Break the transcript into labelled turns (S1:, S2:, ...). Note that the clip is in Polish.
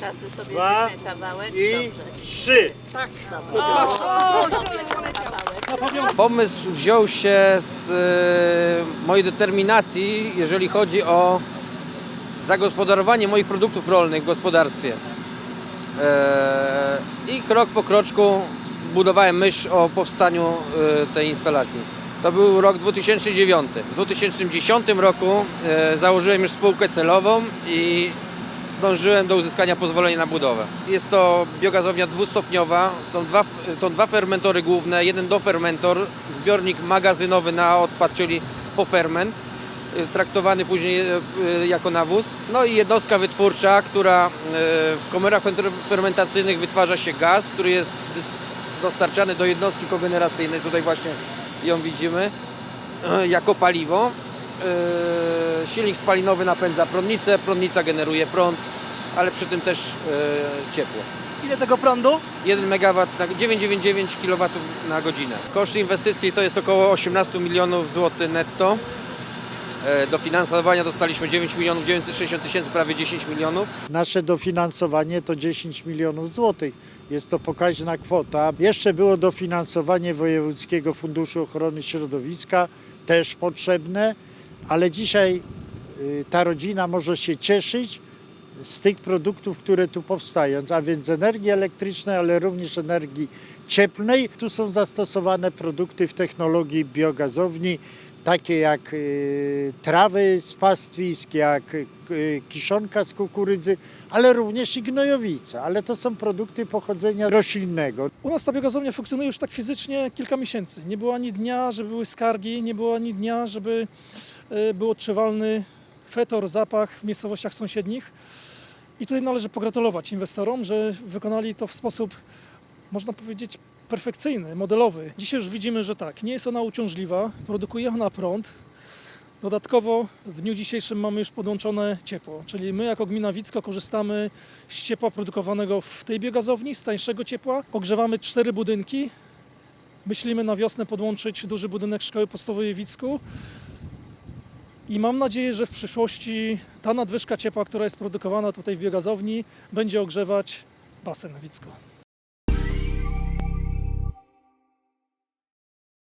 S1: Każdy sobie
S2: Dwa
S1: weźmie kawałek.
S2: i
S1: Dobrze.
S2: trzy.
S3: Pomysł wziął się z e, mojej determinacji, jeżeli chodzi o zagospodarowanie moich produktów rolnych w gospodarstwie. E, I krok po kroczku budowałem myśl o powstaniu e, tej instalacji. To był rok 2009. W 2010 roku e, założyłem już spółkę celową i dążyłem do uzyskania pozwolenia na budowę. Jest to biogazownia dwustopniowa, są dwa, są dwa fermentory główne, jeden dofermentor, zbiornik magazynowy na odpad, czyli poferment, y, traktowany później y, y, jako nawóz. No i jednostka wytwórcza, która w komorach fer- fermentacyjnych wytwarza się gaz, który jest dostarczany do jednostki kogeneracyjnej, tutaj właśnie ją widzimy, jako paliwo. Y, Silnik spalinowy napędza prądnicę, prądnica generuje prąd, ale przy tym też y, ciepło.
S4: Ile tego prądu?
S3: 1 MW na 999 kW na godzinę. Koszt inwestycji to jest około 18 milionów złotych netto. E, Dofinansowania dostaliśmy 9 milionów 960 tysięcy, prawie 10 milionów.
S2: Nasze dofinansowanie to 10 milionów złotych. Jest to pokaźna kwota. Jeszcze było dofinansowanie Wojewódzkiego Funduszu Ochrony Środowiska, też potrzebne, ale dzisiaj y, ta rodzina może się cieszyć z tych produktów, które tu powstają, a więc energii elektrycznej, ale również energii cieplnej. Tu są zastosowane produkty w technologii biogazowni, takie jak y, trawy z pastwisk, jak y, kiszonka z kukurydzy, ale również i gnojowice. Ale to są produkty pochodzenia roślinnego.
S5: U nas ta biogazownia funkcjonuje już tak fizycznie kilka miesięcy. Nie było ani dnia, żeby były skargi, nie było ani dnia, żeby e, był odczuwalny fetor, zapach w miejscowościach sąsiednich. I tutaj należy pogratulować inwestorom, że wykonali to w sposób, można powiedzieć, perfekcyjny, modelowy. Dzisiaj już widzimy, że tak, nie jest ona uciążliwa, produkuje ona prąd. Dodatkowo w dniu dzisiejszym mamy już podłączone ciepło, czyli my jako gmina Wicko korzystamy z ciepła produkowanego w tej biogazowni, z tańszego ciepła. Ogrzewamy cztery budynki. Myślimy na wiosnę podłączyć duży budynek szkoły podstawowej Wicku. I mam nadzieję, że w przyszłości ta nadwyżka ciepła, która jest produkowana tutaj w biogazowni, będzie ogrzewać basen w Wicku.